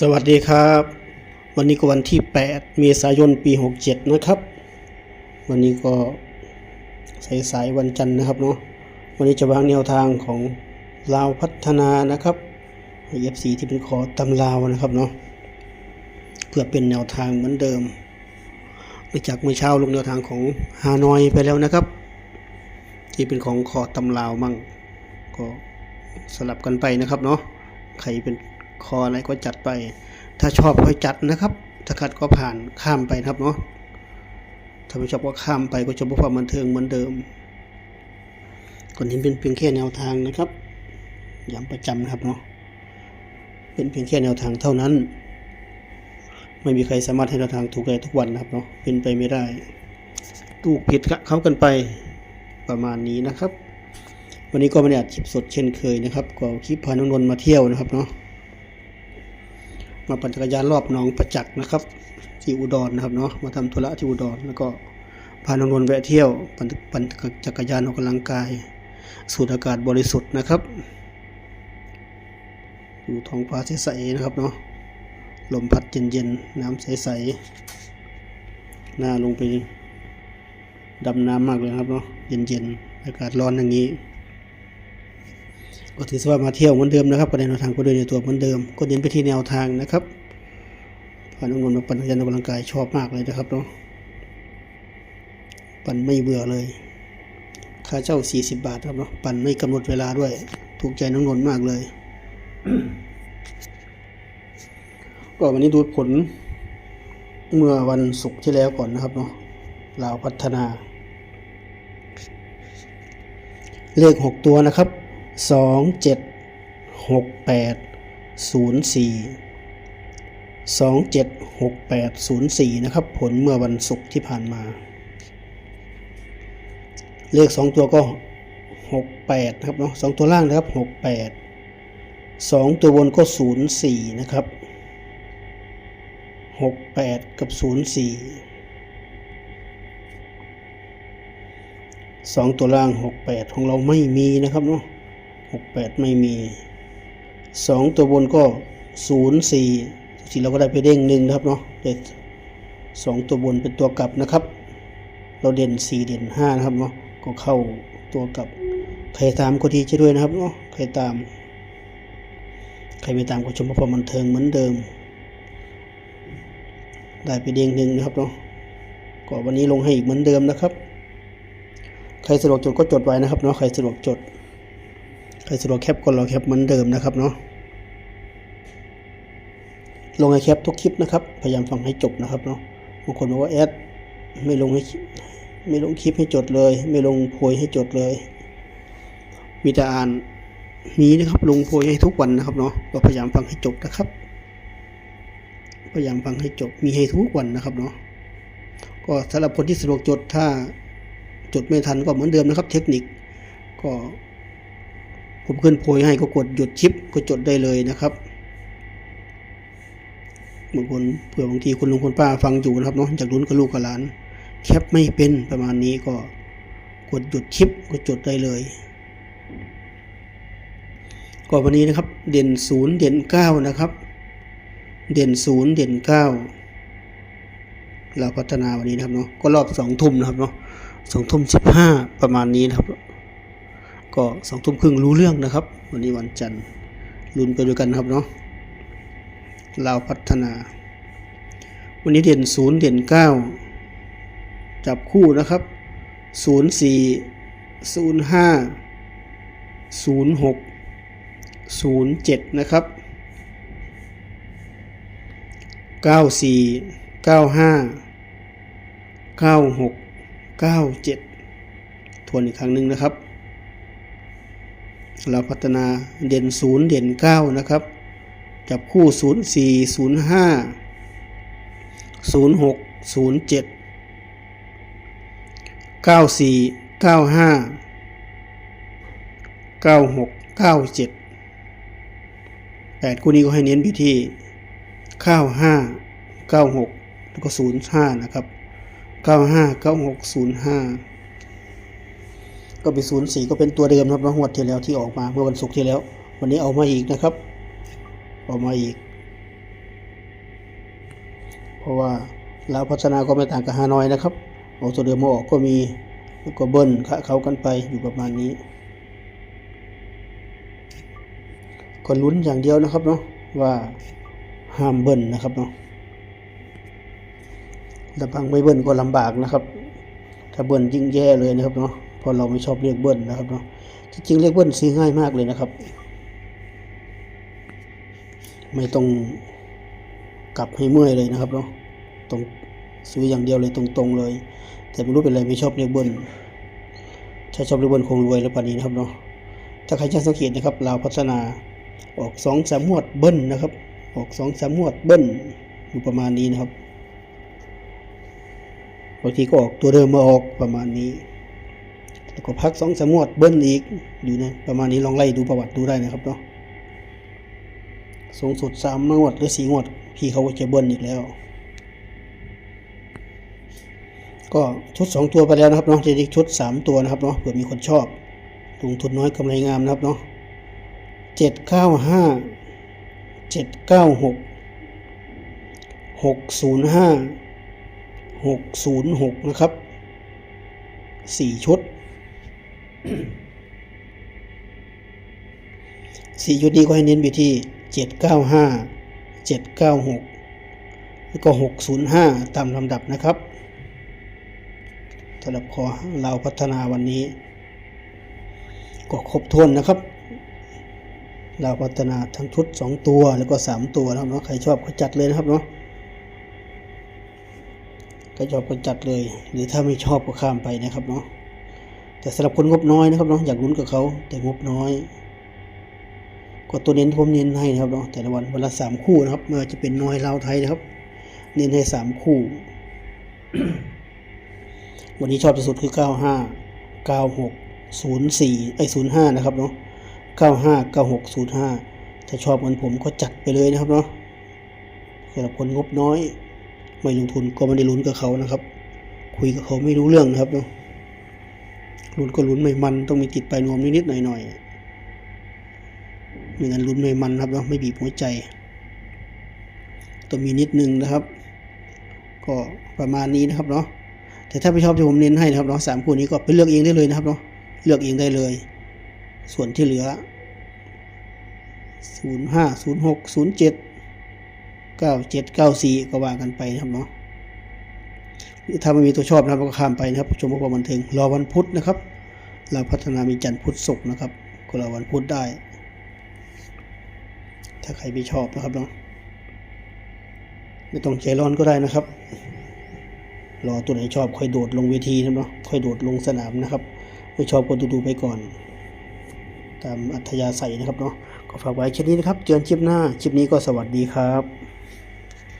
สวัสดีครับ วันนี้ก็วันที่ 8 เมษายนปี 67 นะครับ วันนี้ก็สายๆวันจันทร์นะครับเนาะวันนี้จะวางแนวทางของลาวพัฒนานะครับเอฟซีที่เป็นขอตำลาวนะครับเนาะเพื่อเป็นแนวทางเหมือนเดิมหลังจากเมื่อเช้าลงแนวทางของฮานอยไปแล้วนะครับ ที่เป็นของขอตำลาวมั่งก็สลับกันไปนะครับเนาะใครเป็น คออะไรก็จัดไป ถ้าชอบก็จัดนะครับ ถ้าขัดก็ผ่านข้ามไปนะครับเนาะถ้าไม่ชอบก็ข้ามไปก็จะพบความบันเทิงเหมือนเดิมก่อนนี้เป็นเพียงแค่แนวทางนะครับย้ำประจำนะครับเนาะเป็นเพียงแค่แนวทางเท่านั้น ไม่มีใครสามารถให้แนวทางถูกได้ทุกวันนะครับเนาะเป็นไปไม่ได้ถูกผิดเข้ากันไปประมาณนี้นะครับ วันนี้ก็ไม่ได้อัดคลิปสดเช่นเคยนะครับก็คลิปพาน้องนนมาเที่ยวนะครับเนาะ มาปั่นจักรยานรอบหนองประจักษ์นะครับ ที่อุดรนะครับเนาะมาทำธุระที่อุดรแล้วก็พาน้องนนท์แวะเที่ยวปั่นปั่นจักรยานออกกำลังกาย สูดอากาศบริสุทธิ์นะครับอยู่ท้องฟ้าใสๆนะครับเนาะลมพัดเย็นๆน้ำใสๆหน้าลงไปดำน้ำมากเลยครับเนาะเย็นๆอากาศร้อนอย่างนี้ ก็ถือว่ามาเที่ยวเหมือนเดิมนะครับก็ในแนวทางก็เดินในตัวเหมือนเดิม ก็เน้นไปที่แนวทางนะครับพานองนนท์มาปั่นจักรยานออกกำลังกายชอบมากเลยนะครับเนาะปั่นไม่เบื่อเลย ค่าเช่า 40 บาทครับเนาะปั่นไม่กำหนดเวลาด้วย ถูกใจน้องนนท์มากเลย ก็วันนี้ดูผลเมื่อวันศุกร์ที่แล้วก่อนนะครับเนาะลาวพัฒนา เลขหกตัวนะครับ สองเจ็ดหกแปดศูนย์สี่สองเจ็ดหกแปดศูนย์สี่นะครับ ผลเมื่อวันศุกร์ที่ผ่านมา เลขสองตัวก็หกแปดนะครับเนาะสองตัวล่างนะครับหกแปดสองตัวบนก็ศูนย์สี่นะครับหกแปดกับศูนย์สี่สองตัวล่างหกแปดของเราไม่มีนะครับเนาะ หกแปดไม่มีสองตัวบนก็ศูนย์สี่ที่เราก็ได้ไปเด้งหนึ่งนะครับเนาะเด็ดสองตัวบนเป็นตัวกลับนะครับ เราเด่นสี่เด่นห้านะครับเนาะก็เข้าตัวกลับ ใครตามก็ดีจะด้วยนะครับเนาะใครตาม ใครไม่ตามก็ชมพอมันเทิงเหมือนเดิม ได้ไปเด้งหนึ่งนะครับเนาะก็วันนี้ลงให้อีกเหมือนเดิมนะครับ ใครสะดวกจดก็จดไว้นะครับเนาะใครสะดวกจด ครสะดวกแคปก็รอแคปเหมือนเดิมนะครับเนาะลงให้แคปทุกคลิปนะครับ พยายามฟังให้จบนะครับเนาะบางคนบอกว่าแอดไม่ลงให้ไม่ลงคลิปให้จดเลย ไม่ลงโพยให้จดเลย มีแต่อ่านมีนะครับลงโพยให้ทุกวันนะครับเนาะก็พยายามฟังให้จบนะครับ พยายามฟังให้จบมีให้ทุกวันนะครับเนาะก็สำหรับคนที่สะดวกจดถ้าจดไม่ทันก็เหมือนเดิมนะครับ เทคนิคก็ ผมขึ้นโพยให้ก็กดหยุดชิปก็จดได้เลยนะครับบางคนเผื่อบางทีคุณลุงคุณป้าฟังอยู่นะครับเนาะจากลุ้นกับลูกกับหลาน แคปไม่เป็นประมาณนี้ก็กดหยุดชิปก็จดได้เลยก็วันนี้นะครับ เด่นศูนย์เด่นเก้านะครับ เด่นศูนย์เด่นเก้าเราพัฒนาวันนี้นะครับเนาะก็รอบสองทุ่มนะครับเนาะสองทุ่มสิบห้าประมาณนี้นะครับ ก็สองทุ่มครึ่งรู้เรื่องนะครับ วันนี้วันจันทร์ลุ้นไปด้วยกันครับเนาะเราวพัฒนา วันนี้เด่นศูนย์เด่นเก้าจับคู่นะครับศูนย์สี่ศูนย์ห้าศูนย์หกศูนย์เจ็ดนะครับเก้าสี่เก้าห้าเก้าหกเก้าเจ็ดทวนอีกครั้งหนึ่งนะครับ เราพัฒนาเด่นศูนย์เด่นเก้านะครับ จับคู่ศูนย์สี่ศูนย์ห้าศูนย์หกศูนย์เจ็ดเก้าสี่เก้าห้าเก้าหกเก้าเจ็ดแปดคู่นี้ก็ให้เน้นไปที่เก้าห้าเก้าหกแล้วก็ศูนย์ห้านะครับเก้าห้าเก็เป็นศูนย์สี่ก็เป็นตัวเดิมครับงวดที่แล้วที่ออกมาเมื่อวันศุกร์ที่แล้ว วันนี้เอามาอีกนะครับเอามาอีก เพราะว่าลาวพัฒนาก็ไม่ต่างกับฮานอยนะครับเอาตัวเดิมมาออกก็มีแล้วก็เบิ้ลคะเขากันไปอยู่ประมาณนี้ก็ลุ้นอย่างเดียวนะครับเนาะว่าห้ามเบิ้ลนะครับเนาะลำพังไม่เบิ้ลก็ลำบากนะครับ ถ้าเบิ้ลยิ่งแย่เลยนะครับเนาะ เพราะเราไม่ชอบเรียกเบิ้ลนะครับเนาะจริงเรียกเบิ้ลซื้อง่ายมากเลยนะครับ ไม่ต้องกลับให้เมื่อยเลยนะครับเนาะตรงซื้ออย่างเดียวเลยตรงๆเลย แต่ไม่รู้เป็นไรไม่ชอบเรียกเบิ้ลถ้าชอบเรียกเบิ้ลคงรวยแล้วป่านนี้นะครับเนาะถ้าใครช่างสังเกตนะครับลาวพัฒนาออกสองสามหวดเบิ้ลนะครับ ออกสองสามหวดเบิ้ลอยู่ประมาณนี้นะครับบางทีก็ออกตัวเดิมมาออกประมาณนี้ แล้วก็พักสองสามวดเบิ้ลอีกอยู่นะประมาณนี้ลองไล่ดูประวัติดูได้นะครับเนาะสูงสุดสามงวดหรือสี่งวด พี่เขาก็จะเบิ้ลอีกแล้ว ก็ชุดสองตัวไปแล้วนะครับเนาะจะอีกชุดสามตัวนะครับเนาะเผื่อมีคนชอบลงทุนน้อยกำไรงามนะครับเนาะเจ็ดเก้าห้าเจ็ดเก้าหกหกศูนย์ห้าหกศูนย์หกนะครับสี่ชุด สี่ชุดนี้ก็ให้เน้นไปที่เจ็ดเก้าห้าเจ็ดเก้าหกแล้วก็หกศูนย์ห้าตามลำดับนะครับสำหรับขอเราพัฒนาวันนี้ ก็ครบถ้วนนะครับ เราพัฒนาทั้งชุดสองตัวแล้วก็สามตัวนะครับเนาะใครชอบก็จัดเลยนะครับเนาะใครชอบก็จัดเลย หรือถ้าไม่ชอบก็ข้ามไปนะครับเนาะ แต่สำหรับคนงบน้อยนะครับเนาะอยากลุ้นกับเขาแต่งบน้อย ก็ตัวเน้นผมเน้นให้นะครับเนาะแต่ละวันวันละสามคู่นะครับไม่ว่าจะเป็นน้อยลาวไทยนะครับ เน้นให้สามคู่ วันนี้ชอบที่สุดคือเก้าห้าเก้าหกศูนย์สี่ไอศูนย์ห้านะครับเนาะเก้าห้าเก้าหกศูนย์ห้าถ้าชอบเหมือนผมก็จัดไปเลยนะครับเนาะสำหรับคนงบน้อย ไม่ลงทุนก็ไม่ได้ลุ้นกับเขานะครับ คุยกับเขาไม่รู้เรื่องนะครับเนาะ ลุ้นก็ลุ้นไม่มันต้องมีติดไปนวมนิดๆหน่อยๆไม่งั้นลุ้นไม่มันครับเนาะไม่บีบหัวใจต้องมีนิดนึงนะครับ ก็ประมาณนี้นะครับเนาะแต่ถ้าไม่ชอบที่ผมเน้นให้นะครับเนาะสามคู่นี้ก็ไปเลือกเองได้เลยนะครับเนาะเลือกเองได้เลย ส่วนที่เหลือศูนย์ห้าศูนย์หกศูนย์เจ็ดเก้าเจ็ดเก้าสี่กว่ากันไปนะครับเนาะ ถ้าไม่มีตัวชอบนะครับก็ข้ามไปนะครับชมพวกบันเทิงรอวันพุธนะครับ เราพัฒนามีจันทร์พุธศุกร์นะครับก็รอวันพุธได้ ถ้าใครไม่ชอบนะครับเนาะไม่ต้องใจร้อนก็ได้นะครับ รอตัวไหนชอบค่อยโดดลงเวทีนะเนาะค่อยโดดลงสนามนะครับไม่ชอบก็ดูดูๆไปก่อน ตามอัธยาศัยนะครับเนาะก็ฝากไว้แค่นี้นะครับ เจอกันคลิปหน้าคลิปนี้ก็สวัสดีครับ